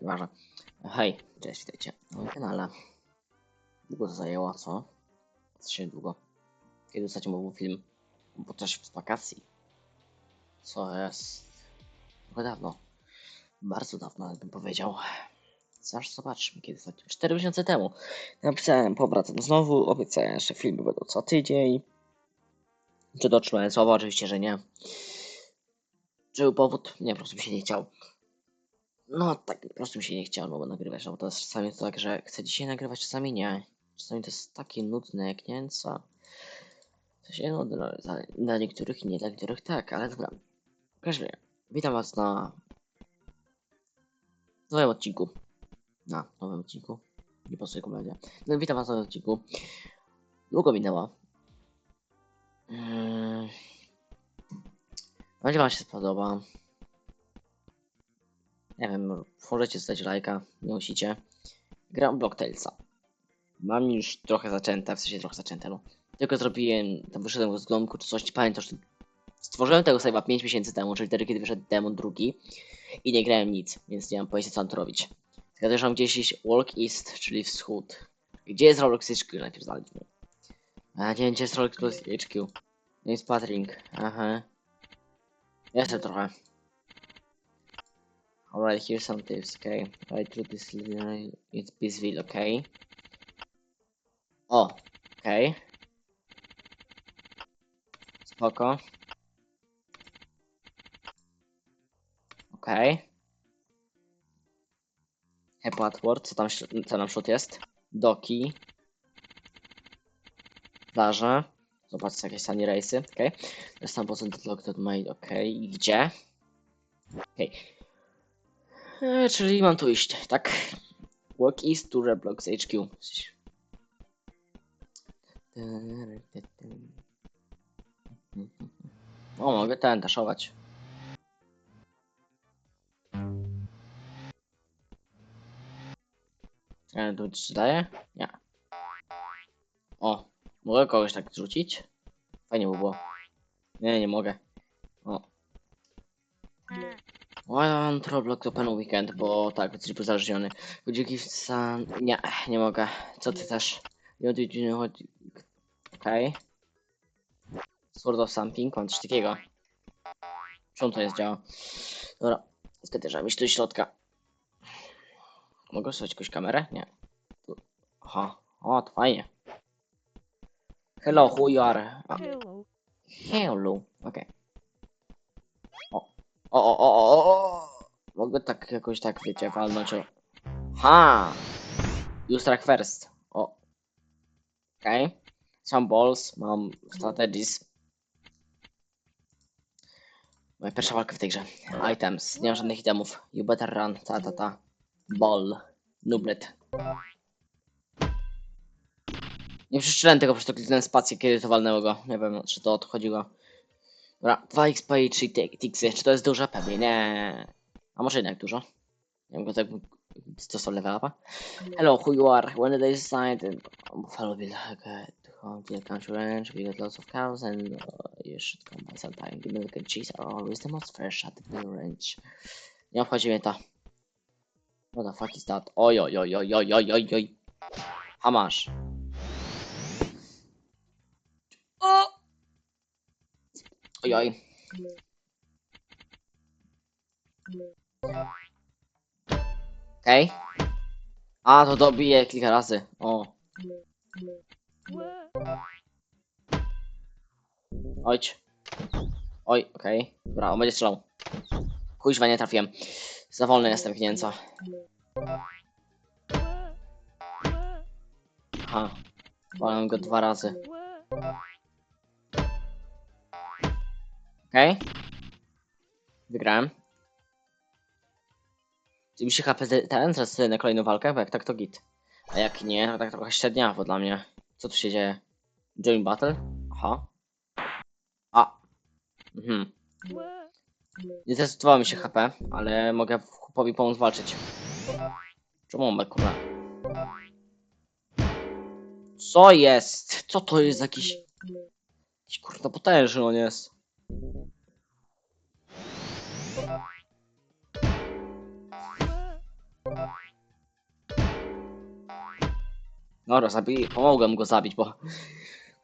nieważne. Hej, cześć, witajcie na moim kanale. Długo to zajęło, co? Się długo. Kiedy ostatnio był film? Podczas z wakacji. Co jest? Trochę dawno. Bardzo dawno, bym powiedział. Zaraz zobaczmy, kiedy ostatnio. 4 miesiące temu. Napisałem, powracam znowu. Obiecałem, że filmy będą co tydzień. Czy dotrzymałem słowa? Oczywiście, że nie. Czy był powód? Nie, po prostu mi się nie chciał. No, tak po prostu mi się nie chciało bo nagrywać, no bo to jest czasami to tak, że chcę dzisiaj nagrywać, czasami nie. Czasami to jest takie nudne jak co. To się nudne dla, dla niektórych nie, dla niektórych tak, ale dobra. Razie, witam was na nowym odcinku. Na nowym odcinku. Nie pasuje komedia. No, witam was na nowym odcinku. Długo minęło. Mm. Mam nadzieję, wam się spodoba. Nie wiem, możecie zostać lajka, nie musicie. Gram Blocktailsa. Mam już trochę zaczęte, w sensie trochę zaczęte, no. Tylko zrobiłem, tam wyszedłem z domku czy coś, pamiętam, że stworzyłem tego save'a 5 miesięcy temu, czyli wtedy, kiedy wyszedł demon drugi i nie grałem nic, więc nie mam pojęcia co mam tu robić. Mam gdzieś iść Walk East, czyli wschód. Gdzie jest Roblox HQ? Najpierw znaleźliśmy. A nie wiem, gdzie jest Roblox HQ. Nie jest Patrick. Aha. Jeszcze trochę. Alright, here's some tips, okay? Right through this line, it's Peaceville, okay? O, okej. Spoko. Okej. Okay. Happy Atward, co tam, co nam wśród jest? Doki. Plaże. Zobaczcie jakieś sunny race'y, okej. Okay. There's some percent locked made, okej. Okay. Gdzie? Okej. Okay. E, czyli mam tu iść, tak? Walk east to Roblox HQ. O, mogę ten daszować. Czy to ci daje? Nie. O, mogę kogoś tak zrzucić? Fajnie by było. Nie, nie mogę. Don't Roblox open weekend, bo tak, jesteś uzależniony. Give some... Nie, nie mogę. Co ty też? You know what... Okej. Okay. Sword of something, mam coś takiego. Czemu to jest działa? Dobra, zgadza iść do środka. Mogę sobie jakąś kamerę? Nie. Tu. Aha, o, to fajnie. Hello, who you are? Hello. hello, okej. O, o, o, o, o, o. Mogę tak jakoś tak, wiecie, walnąć o... Ha! Use track first. O. Okej. Okay. Balls, mam strategies. Moja pierwsza walka w tej grze. Items. Nie mam żadnych itemów. You better run. Ta, ta, ta. Ball. Nublet. Nie przeczytałem tego, po prostu kliknąłem spację, kiedy to walnęło go. Nie wiem, czy to odchodziło. Dobra, 2 XP i 3 ticksy. Czy to jest dużo? Pewnie nie. A może jednak dużo? Nie wiem, tak... To są level upa? Hello, who you are? When they decide? Buffalo will get to home to the country ranch. We got lots of cows and uh, you should come by sometime. The milk and cheese are always the most fresh at the Blue Ranch. Nie obchodzi mnie to. What the fuck is that? Oj, oj, oj, oj, oj, oj, oj, oj. A Oj, oj. Okej. Okay. A, to dobije kilka razy. O. Ojcz. Oj, okej. Okay. Dobra, on będzie strzelał. Kuźwa, nie trafiłem. Za wolny jestem, klienca. Aha. Walałem go dwa razy. Okej. Okay. Wygrałem. Czy mi się HP ten teraz na kolejną walkę? Bo jak tak to git. A jak nie, to tak trochę średniawo dla mnie. Co tu się dzieje? Join battle? Aha. A. Mhm. Nie testowało mi się HP, ale mogę chłopowi pomóc walczyć. Czemu on kurwa? Co jest? Co to jest jakiś... Jakiś kurwa potężny on jest. Dobra, zabij, pomogłem go zabić, bo...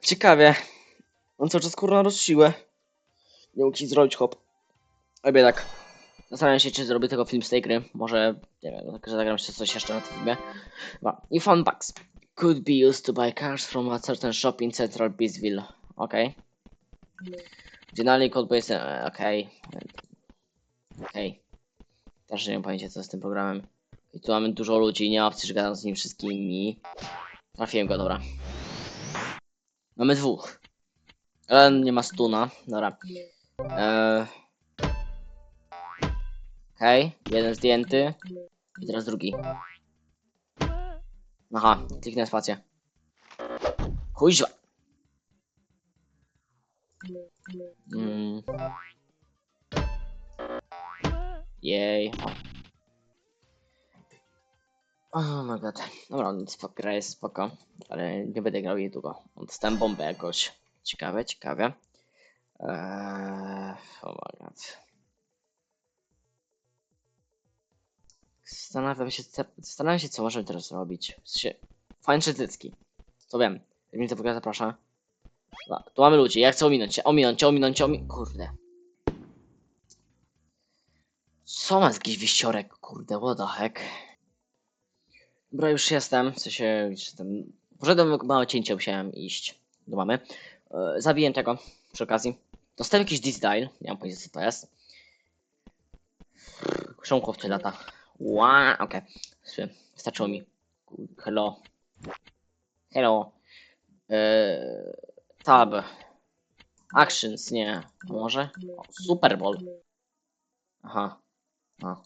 Ciekawie. On cały czas kurwa rozsiłę. Nie mógł ci zrobić hop. Ale biedak. Zastanawiam się, czy zrobię tego film z tej gry. Może, nie wiem, tak, zagram się coś jeszcze na tym filmie. No. I fun bucks. Could be used to buy cars from a certain shop in Central Peaceville. Okej. Okay code base, e, okej. Okej. Też nie mam pojęcia co z tym programem. I tu mamy dużo ludzi, nie ma opcji, że gadam z nimi wszystkimi. Trafiłem go, dobra. Mamy dwóch. Ale nie ma stuna, dobra. Eee... Okej, jeden zdjęty. I teraz drugi. Aha, kliknę spację. Kuźwa. Mm. Jej. Oh my god. Dobra, spoko, gra jest spoko, ale nie będę grał jej długo. Dostałem bombę jakoś. Ciekawe, ciekawe. Eee, oh my god. Zastanawiam się, zastanawiam się, co możemy teraz zrobić. W sensie, fajne cycki. To wiem. Jak mnie to w ogóle zaprasza. Dobra, tu mamy ludzi, ja chcę ominąć cię, ominąć cię, ominąć cię, ominąć... Kurde. Co ma jakiś wisiorek, kurde, what the heck. Dobra, już jestem, w sensie, już jestem... Poszedłem małe cięcie, musiałem iść do mamy. E, zabiję tego, przy okazji. Dostałem jakiś disdial, nie mam pojęcia co to jest. Chrząkowcy lata. Ła, okej. Okay. Wystarczyło mi. Hello. Hello. Eee, tab. Actions, nie. Może? O, Super Bowl. Aha. A.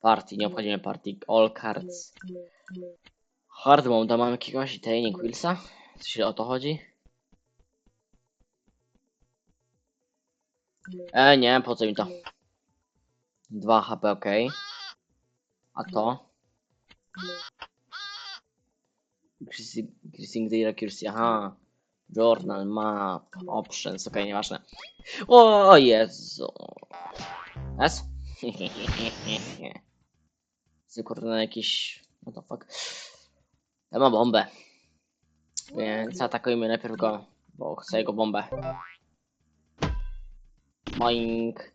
Party, nie obchodzimy party. All cards. Hard mode, mam jakiegoś tajnik Willsa? Coś o to chodzi? E, nie, po co mi to? 2 HP, ok. A to? Increasing the accuracy, aha. Journal, map, options, okej, nieważne. O Jezu. Chcę kurde na jakiś... What the fuck? Ja mam bombę. Więc atakujmy najpierw go, bo chcę jego bombę. Moink.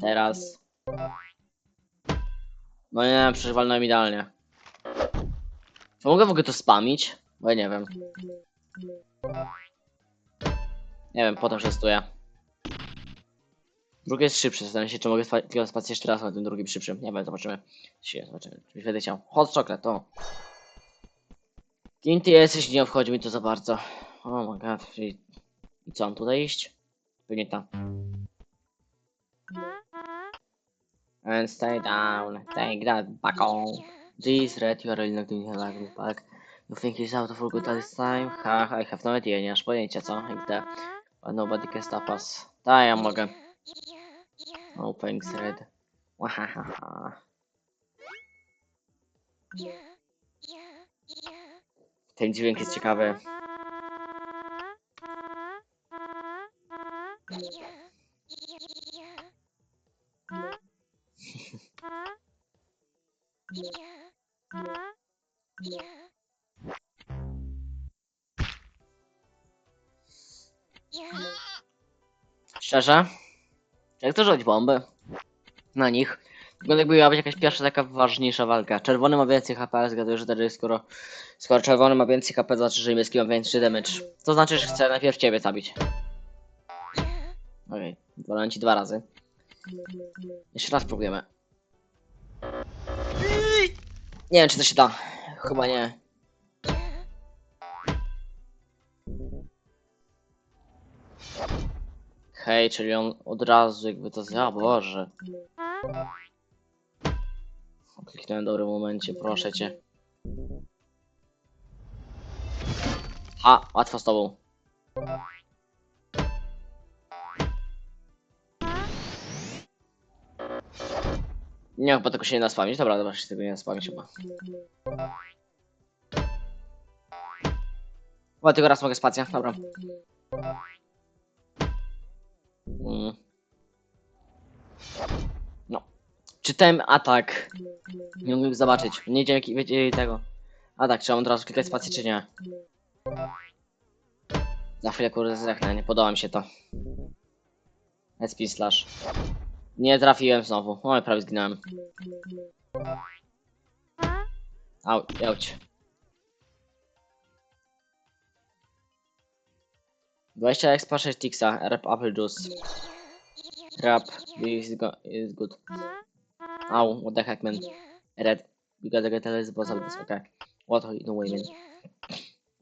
Teraz. No nie, przewalnąłem idealnie. Czy mogę w ogóle to spamić? Bo ja nie wiem. Nie wiem, potem przetestuję. Drugi jest szybszy, zastanawiam się, czy mogę spa tylko spację jeszcze raz na tym drugim szybszym. Nie wiem, zobaczymy. Się, zobaczymy. Czy będę chciał. Hot chocolate, to. Kim ty jesteś? Nie obchodzi mi to za bardzo. Oh my god. I i co, mam tutaj iść? Pewnie tam. And stay down. Take that back on. This red, you are not doing a back. You think he's out all good at this time? Ha, I have no idea, nie masz pojęcia co? XD. But nobody can stop us. Ta, ja mogę. Oh, thanks, red. Wahahaha. Ten dźwięk jest ciekawy. Szczerze? Jak to rzucić bomby? Na nich. Wygląda jakby miała być jakaś pierwsza taka ważniejsza walka. Czerwony ma więcej HP, ale zgaduję, że wtedy skoro, skoro czerwony ma więcej HP, to znaczy, że niebieski ma więcej damage. To znaczy, że chcę najpierw ciebie zabić. Okej, okay. ci dwa razy. Jeszcze raz próbujemy. Nie wiem, czy to się da. Chyba nie. Czyli on od razu jakby to zja, Boże. Kliknąłem w dobrym momencie, proszę cię. Ha, łatwo z tobą. Nie, chyba tego się nie da spamić. Dobra, dobra, się tego nie da spamić chyba. Chyba tylko raz mogę spacja, dobra. Mm. No. Czytałem atak. Nie mogłem zobaczyć. Nie wiedziałem jaki wiecie tego. A tak, trzeba od razu klikać spację, czy nie? Za chwilę kurde zdechnę, nie podoba mi się to. SP slash. Nie trafiłem znowu. Oj, prawie zginąłem. Au, jauć. 20 expa 6 tixa, rap apple juice. Rap is, go, is good. Au, what the heck man. Red, you gotta get a little boss of this, okay. What are you doing man?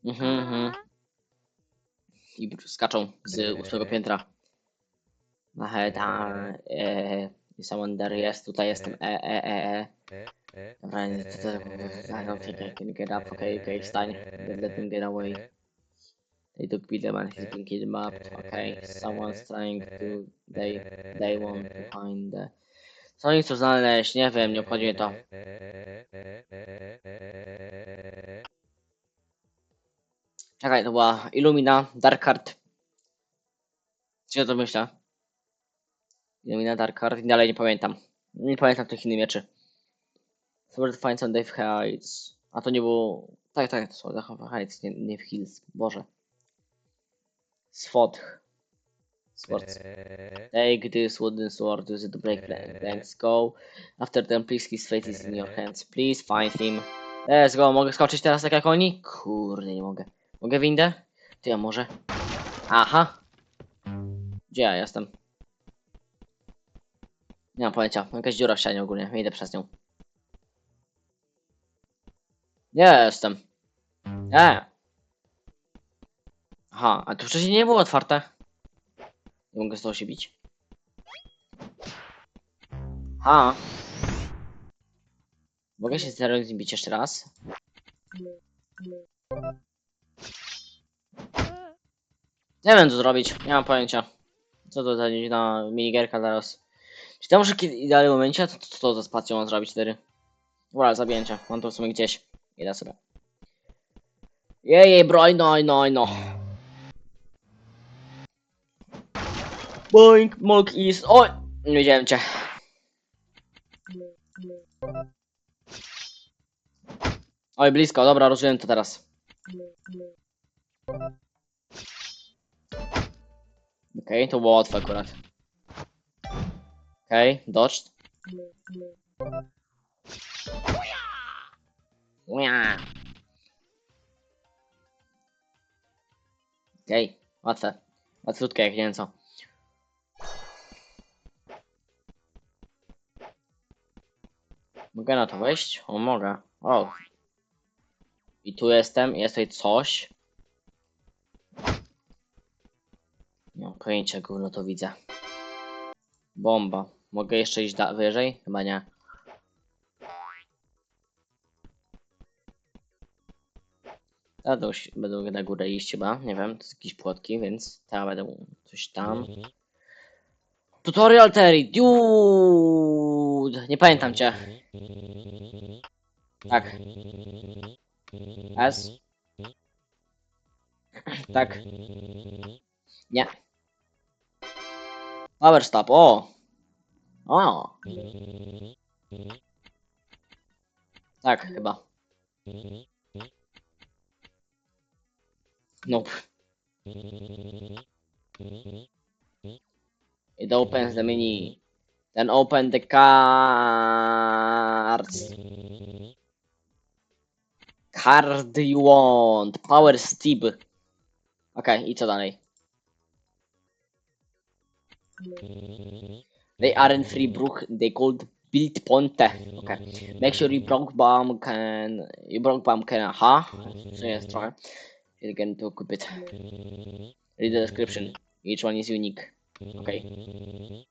Mhm, mhm. I skaczą z ósmego piętra. Aha, ta, e, someone there jest, tutaj jestem, e, e, e, e. Dobra, nie, to, to, I don't think I can get up, okay, okay, Stein, let, let him get away. They took Peter and he's been kidnapped, okay, someone's trying to, they, they want to find the... Co oni chcą znaleźć? Nie wiem, nie obchodzi mnie to. Czekaj, to była Illumina, Dark Card. Co to myślę? Illumina, Dark Card i dalej nie pamiętam. Nie pamiętam tych innych mieczy. Sword Finds on Dave Heights. A to nie było... Tak, tak, to są Dave Heights, nie, nie w Hills. Boże. Sword. Swords. Take this wooden sword, use it to break blank- blanks. Go. After them, please, his fate is in your hands. Please find him. Let's go. Mogę skoczyć teraz tak jak oni? Kurde, nie mogę. Mogę windę? Ty ja może. Aha. Gdzie ja jestem? Nie mam pojęcia. Jakaś dziura w ścianie ogólnie. Idę przez nią. Nie jestem. Nie. Aha, a tu wcześniej nie było otwarte. Nie mogę z toho się bić. Ha. Mogę się z nim bić jeszcze raz? Nie wiem co zrobić, nie mam pojęcia. Co to za dziwna minigierka zaraz. Czy to może w idealnym momencie? To, to, to za spacją mam zrobić wtedy. Dobra, zabięcie. Mam to w sumie gdzieś. Idę sobie. Jej, jej, broj, no, no, no. Boink, mok is. Oj! Nie wiedziałem cię. Oj, blisko, dobra, rozumiem to teraz. Okej, to było łatwe akurat. Okej, dodged. Ua. Okej, łatwe. Łatwiutkie, jak nie wiem co. Mogę na to wejść? O, mogę. O. I tu jestem, jest tutaj coś. Nie mam pojęcia, gówno to widzę. Bomba. Mogę jeszcze iść wyżej? Chyba nie. Będę, będę na górę iść chyba, nie wiem, to są jakieś płotki, więc ja będę coś tam. Tutorial Terry, dude! Nie pamiętam cię. Tak. S. Tak. Nie. Power stop, o! O! Tak, chyba. Nope. It opens the mini. Then open the cards. Card you want. Power Stib. Okej, i co dalej? They aren't free brook, they called build ponte. Okay. Make sure you broke bomb can you broke bomb can aha. So jest trochę. You can to equip it. Read the description. Each one is unique. Okay.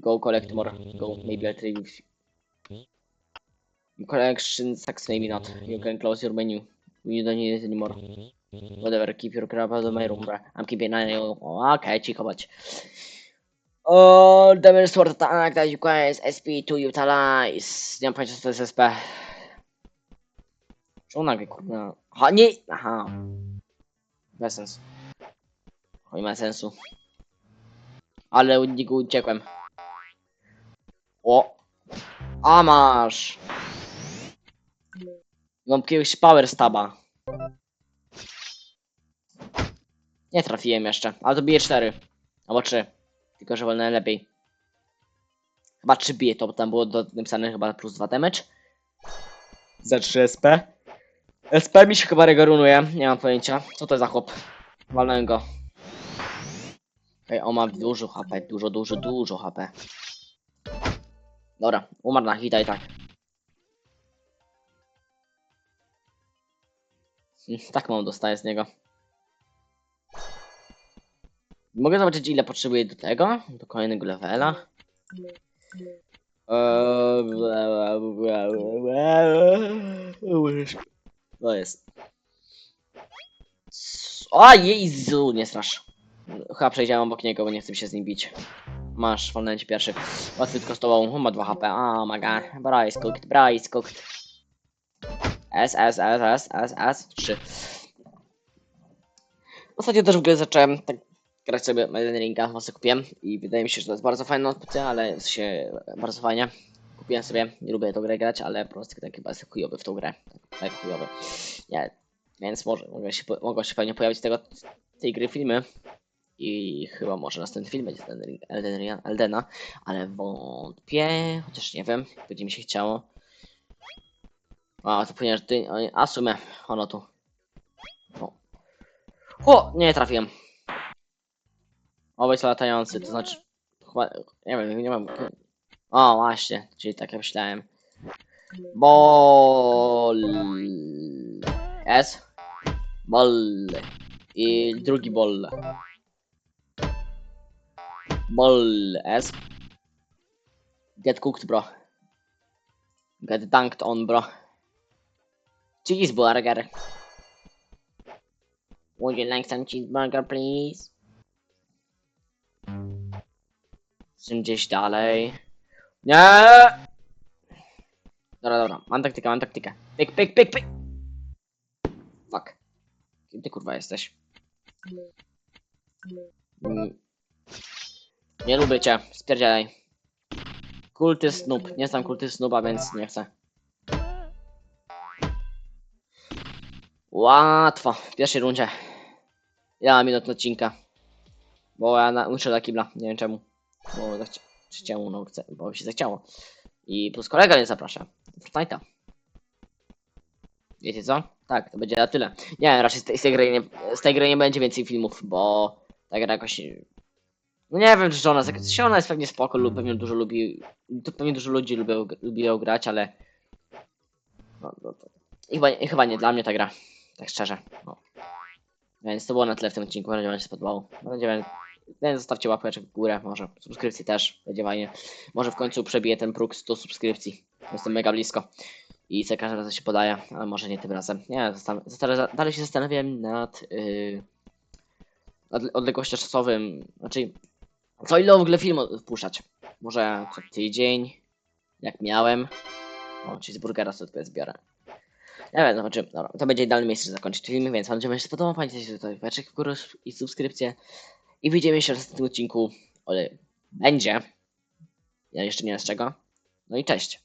Go collect more. Go maybe I'll trade you. Collection sucks, maybe not. You can close your menu. You don't need it anymore. Whatever, keep your crap out of my room, bruh. I'm keeping an eye on oh, Okay, cicho bądź. Oh, Demon Sword Attack that you guys SP to utilize. Nie mam pojęcia co to jest SP. Kurwa? Aha, nie! Aha. Bez sensu. Nie ma sensu. Ale od niego uciekłem. O! A masz! Mam jakiegoś power staba. Nie trafiłem jeszcze, ale to bije 4. Albo 3. Tylko, że wolne lepiej. Chyba 3 bije to, bo tam było do, napisane chyba plus 2 damage. Za 3 SP. SP mi się chyba regorunuje, nie mam pojęcia. Co to za chłop? Walnąłem go. Okej, on ma dużo HP, dużo, dużo, dużo HP. Dobra, umarł na hita i tak. Hmm, Tak mam dostaję z niego. Mogę zobaczyć ile potrzebuję do tego? Do kolejnego levela. Eee, To jest. O Jezu, nie strasz. Chyba przejdziemy obok niego, bo nie chcę się z nim bić. Masz, walnąłem ci pierwszy. Łatwy tylko z tobą, ma 2 HP. Oh my god. Bryce cooked, Bryce cooked. S, S, S, S, S, S, 3. Ostatnio też w ogóle zacząłem tak grać sobie Elden Ringa, mocno kupiłem i wydaje mi się, że to jest bardzo fajna opcja, ale jest się bardzo fajnie. Kupiłem sobie, nie lubię tą grę grać, ale po prostu tak chyba jest chujowy w tą grę. Tak chujowy. Nie, więc może, mogą się, mogą się pewnie pojawić tego, tej gry filmy. I chyba może następny film będzie Elden, Elden, Eldena, ale wątpię, chociaż nie wiem, będzie mi się chciało. A, to ponieważ ty, a w sumie, ono tu. O, o nie trafiłem. Obec latający, to znaczy, chyba, nie wiem, nie mam. O, właśnie, czyli tak jak myślałem. Bol. S. Bol. I drugi bol. Bol S. Get cooked, bro. Get dunked on, bro. Cheeseburger. Would you like some cheeseburger, please? Gdzieś dalej. Nie! Dobra, dobra. Mam taktykę, mam taktykę. Pyk, pyk, pyk, pyk! Fuck. Kim ty kurwa jesteś? Mm. Nie lubię cię. Spierdzielaj. Kulty Snoop. Nie znam kulty Snoopa, więc nie chcę. Łatwo. W pierwszej rundzie. Ja mam minut odcinka. Bo ja na, muszę do kibla. Nie wiem czemu. Bo zachci- chciało, no chcę, bo się zachciało. I plus kolega mnie zaprasza. Fortnite'a. Wiecie co? Tak, to będzie na tyle. Nie, raczej z tej, z tej, gry, nie, z tej gry nie będzie więcej filmów, bo ta gra jakoś... No nie wiem, czy ona, jest- ona jest pewnie spoko, lub pewnie dużo lubi... Pewnie dużo ludzi lubią, lubi ją grać, ale... No, no, to... I chyba, I chyba nie dla mnie ta gra. Tak szczerze. No. Więc to było na tyle w tym odcinku, mam nadzieję, się spodobało. Mam nadzieję, zostawcie łapeczek w górę, może subskrypcji też, będzie fajnie. Może w końcu przebiję ten próg 100 subskrypcji. Jestem mega blisko. I za każdym razem się podaje, ale może nie tym razem. Nie, dalej się zastanawiam nad yy, odle- odległością czasowym. Znaczy, co ile w ogóle film wpuszczać? Może co tydzień, jak miałem. O, cheeseburgera sobie tutaj zbiorę. Nie wiem, zobaczymy. Dobra, to będzie idealne miejsce, żeby zakończyć film, więc mam nadzieję, że się spodobało. Pamiętajcie, tutaj w górę i subskrypcję. I widzimy się w następnym odcinku. Ale będzie. Ja jeszcze nie wiem z czego. No i cześć.